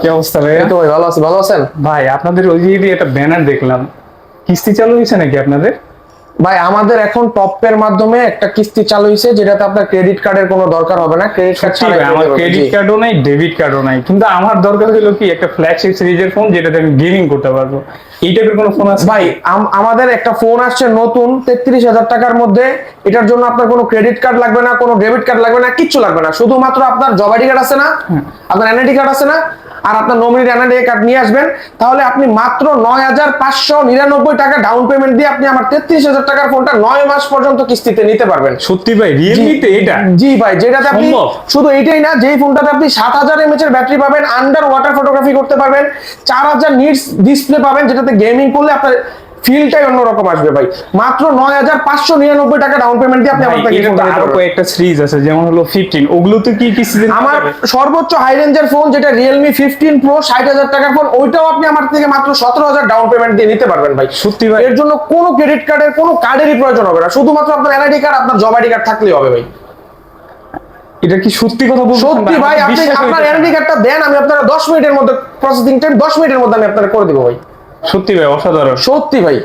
কি অবস্থা ভাই তো ভাই ভালো আছি ভালো আছেন? ভাই আপনাদের ওই যে একটা ব্যানার দেখলাম কিস্তি চালু হয়েছে নাকি আপনাদের? ভাই আমাদের এখন টপ টপের মাধ্যমে একটা কিস্তি চালু হয়েছে যেটাতে আপনার ক্রেডিট কার্ডের কোনো দরকার হবে না। ক্রেডিট কার্ড ভাই, আমার ক্রেডিট কার্ডও নাই ডেবিট কার্ডও নাই। কিন্তু আমার দরকার হলো কি একটা ফ্ল্যাগশিপ সিরিজের ফোন যেটাতে আমি গেমিং করতে পারব। এই টাইপের কোনো ফোন আছে? ভাই আমাদের একটা ফোন আসছে নতুন তেত্রিশ হাজার টাকার মধ্যে। এটার জন্য আপনার কোনো ক্রেডিট কার্ড লাগবে না কোনো ডেবিট কার্ড লাগবে না কিচ্ছু লাগবে না। শুধুমাত্র আপনার জব আইডি কার্ড আছে না আপনার এনআইডি কার্ড আছে না আর আপনার নমিনি এনআইডি কার্ড নিয়ে আসবেন। তাহলে আপনি মাত্র নয় হাজার পাঁচশো নিরানব্বই টাকা ডাউন পেমেন্ট দিয়ে আপনি আমার তেত্রিশ হাজার টাকার ফোনটা নয় মাস পর্যন্ত কিস্তিতে নিতে পারবেন। সত্যি ভাই রিয়েলমিতে এটা? জি ভাই যেটাতে আপনি শুধু এইটাই না যেই ফোনটাতে আপনি সাত হাজার এমএচ এর ব্যাটারি পাবেন আন্ডার ওয়াটার ফটোগ্রাফি করতে পারবেন চার হাজার নিটস ডিসপ্লে পাবেন যেটাতে গেমিং করলে আপনার ফিলটাই অন্যরকম আসবে ভাই। মাত্র নয় হাজার পাঁচশো নিরানব্বই টাকা ডাউন পেমেন্ট দিয়ে আপনি আমার থেকে আরও কয়েকটা সিরিজ আছে যেমন হলো ফিফটিন ওগুলোতে কি কি নিতে আমার সর্বোচ্চ হাই রেঞ্জের ফোন যেটা রিয়েলমি ফিফটিন প্রো ষাট হাজার টাকার ফোন ওইটাও আপনি আমার থেকে মাত্র সতেরো হাজার ডাউন পেমেন্ট দিয়ে নিতে পারবেন ভাই। সত্যি ভাই। এর জন্য কোনো ক্রেডিট কার্ডের কোনো কার্ডেরই প্রয়োজন হবে না। শুধুমাত্র আপনার এনআইডি কার্ড আপনার জব আইডি কার্ড থাকলেই হবে ভাই। এটা কি সত্যি কথা বলছেন সত্যি ভাই আপনি আপনার এনআইডি কার্ডটা দেন আমি আপনারা দশ মিনিটের মধ্যে প্রসেসিং টাইম দশ মিনিটের মধ্যে আমি আপনার করে দিব ভাই। সত্যি ভাই অসাধারণ সত্যি ভাই।